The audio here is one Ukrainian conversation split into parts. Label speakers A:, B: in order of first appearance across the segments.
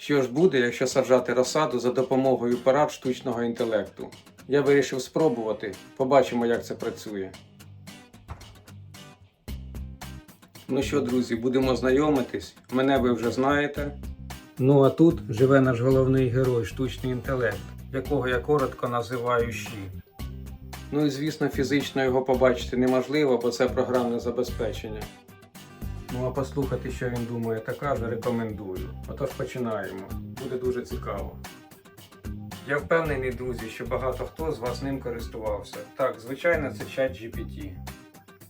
A: Що ж буде, якщо саджати розсаду за допомогою парад штучного інтелекту? Я вирішив спробувати. Побачимо, як це працює. Ну що, друзі, будемо знайомитись. Мене ви вже знаєте. Ну а тут живе наш головний герой, штучний інтелект, якого я коротко називаю Щі. Ну і звісно, фізично його побачити неможливо, бо це програмне забезпечення. Ну а послухати, що він думає та каже, рекомендую. Отож починаємо. Буде дуже цікаво. Я впевнений, друзі, що багато хто з вас ним користувався. Так, звичайно, це чат GPT.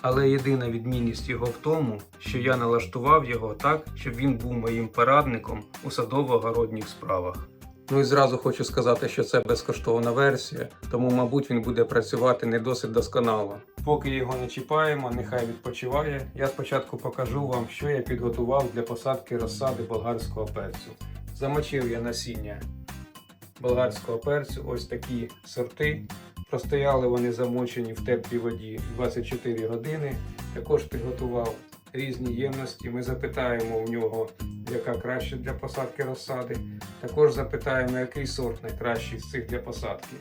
A: Але єдина відмінність його в тому, що я налаштував його так, щоб він був моїм порадником у садово-городніх справах. Ну і зразу хочу сказати, що це безкоштовна версія, тому, мабуть, він буде працювати не досить досконало. Поки його не чіпаємо, нехай відпочиває. Я спочатку покажу вам, що я підготував для посадки розсади болгарського перцю. Замочив я насіння болгарського перцю, ось такі сорти. Простояли вони замочені в теплій воді 24 години. Також підготував різні ємності. Ми запитаємо у нього, яка краще для посадки розсади. Також запитаємо, який сорт найкращий з цих для посадки.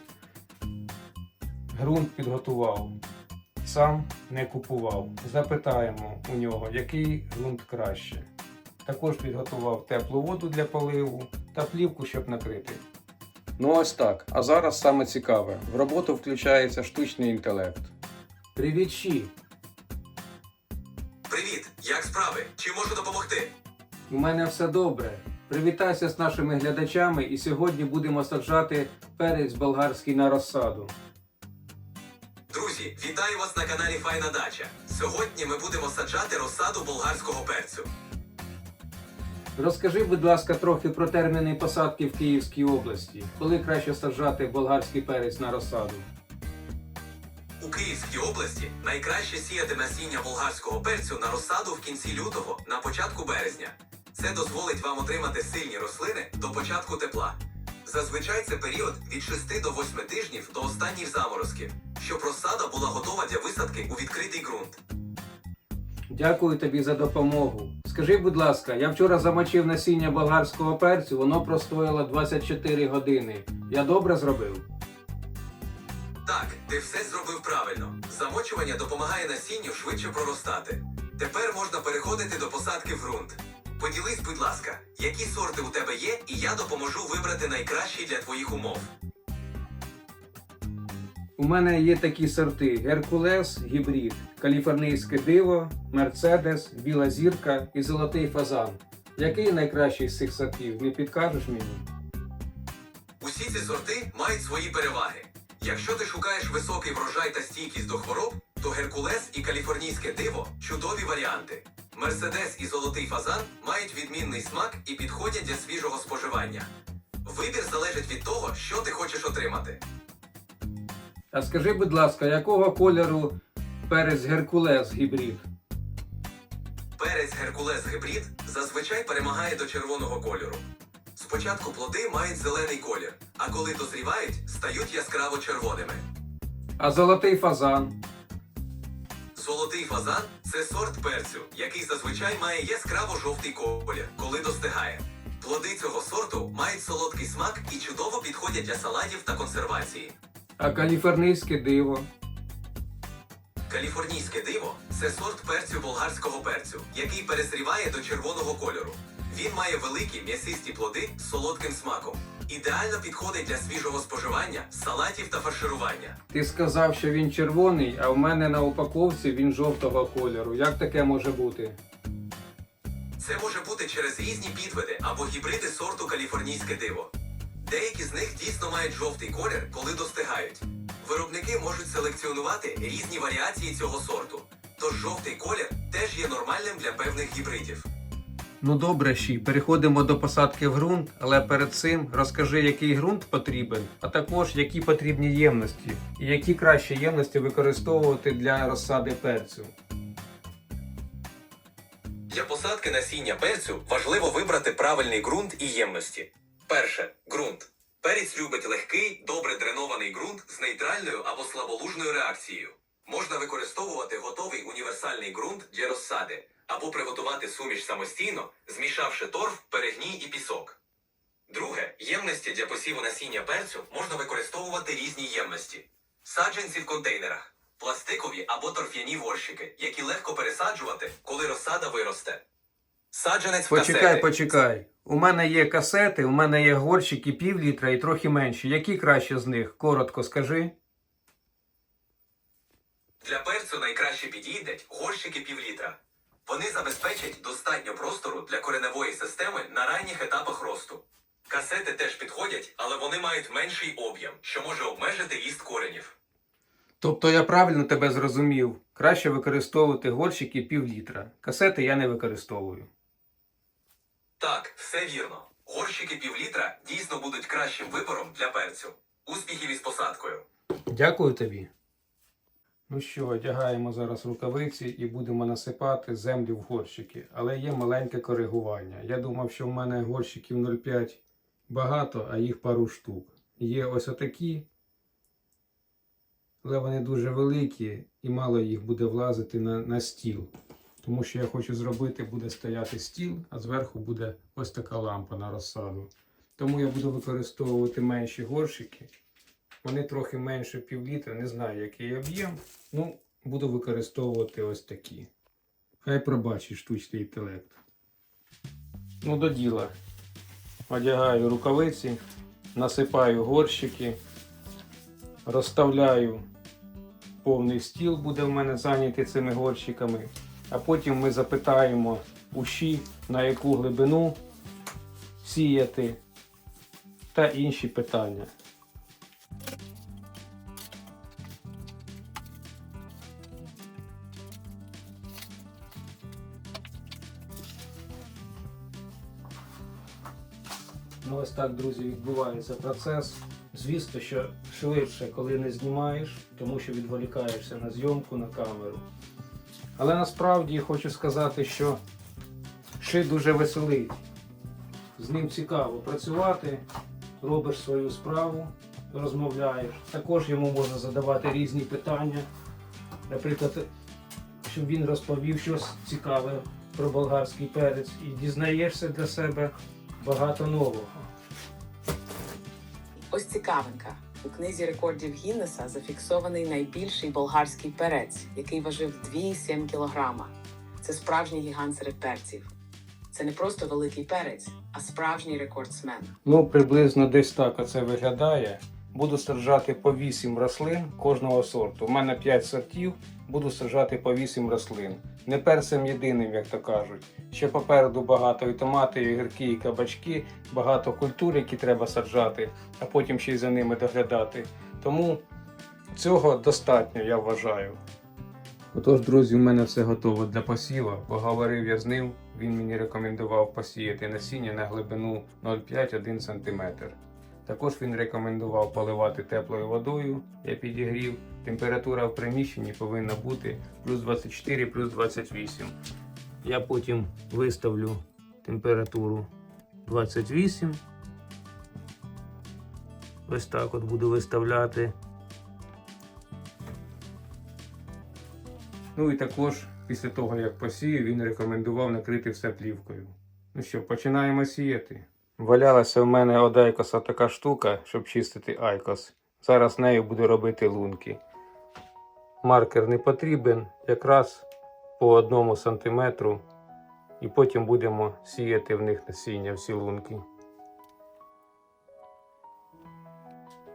A: Грунт підготував. Сам не купував. Запитаємо у нього, який ґрунт краще. Також підготував теплу воду для поливу та плівку, щоб накрити. Ну ось так. А зараз саме цікаве. В роботу включається штучний інтелект. Привіт, Ші!
B: Привіт, як справи? Чи можу допомогти?
A: У мене все добре. Привітайся з нашими глядачами і сьогодні будемо саджати перець болгарський на розсаду.
B: Друзі, вітаю вас на каналі Файна Дача. Сьогодні ми будемо саджати розсаду болгарського перцю.
A: Розкажи, будь ласка, трохи про терміни посадки в Київській області. Коли краще саджати болгарський перець на розсаду?
B: У Київській області найкраще сіяти насіння болгарського перцю на розсаду в кінці лютого на початку березня. Це дозволить вам отримати сильні рослини до початку тепла. Зазвичай це період від 6 до 8 тижнів до останніх заморозків, щоб розсада була готова для висадки у відкритий ґрунт.
A: Дякую тобі за допомогу. Скажи, будь ласка, я вчора замочив насіння болгарського перцю, воно простояло 24 години. Я добре зробив?
B: Так, ти все зробив правильно. Замочування допомагає насінню швидше проростати. Тепер можна переходити до посадки в ґрунт. Поділись, будь ласка, які сорти у тебе є, і я допоможу вибрати найкращий для твоїх умов.
A: У мене є такі сорти: Геркулес, гібрид, каліфорнійське диво, Мерседес, Біла зірка і золотий фазан. Який найкращий з цих сортів? Не підкажеш мені?
B: Усі ці сорти мають свої переваги. Якщо ти шукаєш високий врожай та стійкість до хвороб, то Геркулес і каліфорнійське диво чудові варіанти. Мерседес і золотий фазан мають відмінний смак і підходять для свіжого споживання. Вибір залежить від того, що ти хочеш отримати.
A: А скажи, будь ласка, якого кольору перець Геркулес гібрид?
B: Перець Геркулес гибрид зазвичай перемагає до червоного кольору. Спочатку плоди мають зелений колір, а коли дозрівають, стають яскраво червоними.
A: А золотий фазан?
B: Золотий фазан це сорт перцю, який зазвичай має яскраво жовтий колір, коли достигає. Плоди цього сорту мають солодкий смак і чудово підходять для салатів та консервації.
A: А каліфорнійське диво?
B: Каліфорнійське диво це сорт перцю болгарського перцю, який пересріває до червоного кольору. Він має великі м'ясисті плоди з солодким смаком. Ідеально підходить для свіжого споживання, салатів та фарширування.
A: Ти сказав, що він червоний, а в мене на упаковці він жовтого кольору. Як таке може бути?
B: Це може бути через різні підвиди або гібриди сорту каліфорнійське диво. Деякі з них дійсно мають жовтий колір, коли достигають. Виробники можуть селекціонувати різні варіації цього сорту. Тож жовтий колір теж є нормальним для певних гібридів.
A: Ну добре, Ші, переходимо до посадки в ґрунт, але перед цим розкажи, який ґрунт потрібен, а також які потрібні ємності, і які краще ємності використовувати для розсади перцю.
B: Для посадки насіння перцю важливо вибрати правильний ґрунт і ємності. Перше ґрунт. Перець любить легкий, добре дренований ґрунт з нейтральною або слаболужною реакцією. Можна використовувати готовий універсальний ґрунт для розсади або приготувати суміш самостійно, змішавши торф, перегній і пісок. Друге, ємності для посіву насіння перцю можна використовувати різні ємності. Саджанці в контейнерах, пластикові або торф'яні горщики, які легко пересаджувати, коли розсада виросте. Саджанець
A: Почекай,
B: касети.
A: почекай. У мене є касети, у мене є горщики пів літра і трохи менші. Які краще з них? Коротко скажи.
B: Для перцю найкраще підійдуть горщики півлітра. Вони забезпечать достатньо простору для кореневої системи на ранніх етапах росту. Касети теж підходять, але вони мають менший об'єм, що може обмежити ріст коренів.
A: Тобто я правильно тебе зрозумів. Краще використовувати горщики пів літра. Касети я не використовую.
B: Так, все вірно. Горщики півлітра дійсно будуть кращим вибором для перцю. Успіхів із посадкою!
A: Дякую тобі. Ну що, одягаємо зараз рукавиці і будемо насипати землю в горщики. Але є маленьке коригування. Я думав, що в мене горщиків 0,5 багато, а їх пару штук. Є ось отакі, але вони дуже великі і мало їх буде влазити на, на стіл. Тому що я хочу зробити, буде стояти стіл, а зверху буде ось така лампа на розсаду. Тому я буду використовувати менші горщики. Вони трохи менше півлітра, не знаю, який об'єм. Ну, буду використовувати ось такі. Хай пробачить штучний інтелект. Ну, до діла. Одягаю рукавиці, насипаю горщики, розставляю повний стіл, буде в мене зайнятий цими горщиками. А потім ми запитаємо уші, на яку глибину сіяти та інші питання. Ну, ось так, друзі, відбувається процес. Звісно, що швидше, коли не знімаєш, тому що відволікаєшся на зйомку, на камеру. Але насправді хочу сказати, що ши дуже веселить. З ним цікаво працювати, робиш свою справу, розмовляєш. Також йому можна задавати різні питання. Наприклад, щоб він розповів щось цікаве про болгарський перець і дізнаєшся для себе багато нового.
C: Ось цікавинка. У книзі рекордів Гіннеса зафіксований найбільший болгарський перець, який важив 2,7 кілограма. Це справжній гігант серед перців. Це не просто великий перець, а справжній рекордсмен.
A: Ну, приблизно десь так оце виглядає. Буду саджати по 8 рослин кожного сорту. У мене 5 сортів, буду саджати по 8 рослин. Не перцем єдиним, як то кажуть. Ще попереду багато і томати, і огірки, і кабачки, багато культур, які треба саджати, а потім ще й за ними доглядати. Тому цього достатньо, я вважаю. Отож, друзі, у мене все готово для посіва. Поговорив я з ним, він мені рекомендував посіяти насіння на глибину 0,5-1 см. Також він рекомендував поливати теплою водою, я підігрів. Температура в приміщенні повинна бути плюс 24, плюс 28. Я потім виставлю температуру 28. Ось так от буду виставляти. Ну і також після того, як посію, він рекомендував накрити все плівкою. Ну що, починаємо сіяти. Валялася в мене од айкоса така штука, щоб чистити айкос. Зараз нею буду робити лунки. Маркер не потрібен, якраз по одному сантиметру. І потім будемо сіяти в них насіння всі лунки.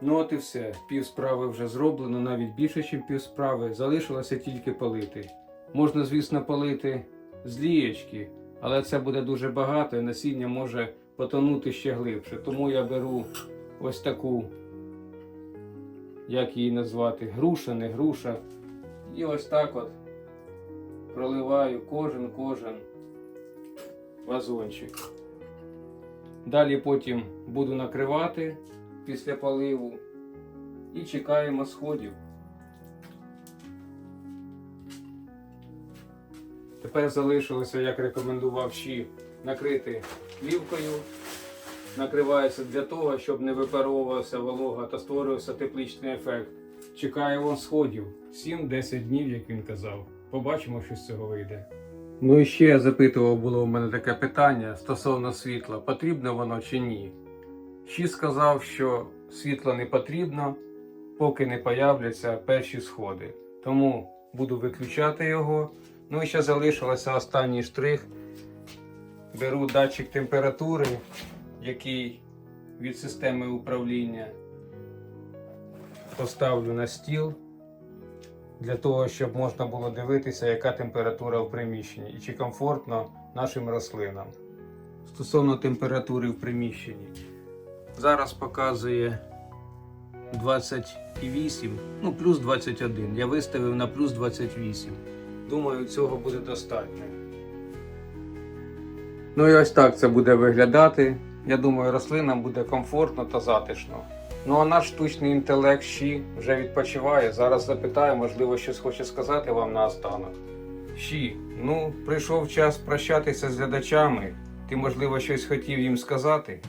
A: Ну от і все. Пів справи вже зроблено, навіть більше, ніж пів справи. Залишилося тільки полити. Можна, звісно, полити з лієчки, але це буде дуже багато і насіння може потонути ще глибше. Тому я беру ось таку, як її назвати, груша, не груша. І ось так от проливаю кожен кожен вазончик. Далі потім буду накривати після поливу і чекаємо сходів. Тепер залишилося, як рекомендував Ші, накрити плівкою. Накривається для того, щоб не випаровувалася волога та створювався тепличний ефект. Чекаємо сходів 7-10 днів, як він казав. Побачимо, що з цього вийде. Ну і ще запитував було у мене таке питання стосовно світла, потрібно воно чи ні. Щі сказав, що світло не потрібно, поки не появляться перші сходи. Тому буду виключати його. Ну і ще залишилося останній штрих. Беру датчик температури, який від системи управління поставлю на стіл для того, щоб можна було дивитися, яка температура в приміщенні і чи комфортно нашим рослинам. Стосовно температури в приміщенні. Зараз показує 28, ну плюс 21. Я виставив на плюс 28. Думаю, цього буде достатньо. Ну і ось так це буде виглядати. Я думаю, рослинам буде комфортно та затишно. Ну а наш штучний інтелект Щі вже відпочиває. Зараз запитаю, можливо, щось хоче сказати вам наостанок. Щі, ну, прийшов час прощатися з глядачами. Ти, можливо, щось хотів їм сказати?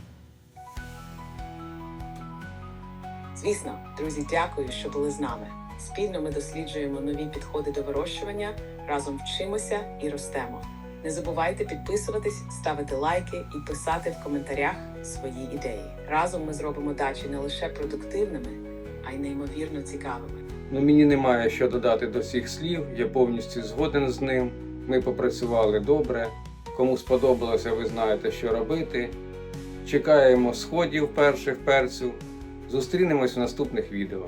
C: Звісно, друзі, дякую, що були з нами. Спільно ми досліджуємо нові підходи до вирощування, разом вчимося і ростемо. Не забувайте підписуватись, ставити лайки і писати в коментарях свої ідеї. Разом ми зробимо дачі не лише продуктивними, а й неймовірно цікавими.
A: Ну, мені немає що додати до всіх слів, я повністю згоден з ним. Ми попрацювали добре. Кому сподобалося, ви знаєте, що робити. Чекаємо сходів перших перців. Зустрінемось в наступних відео.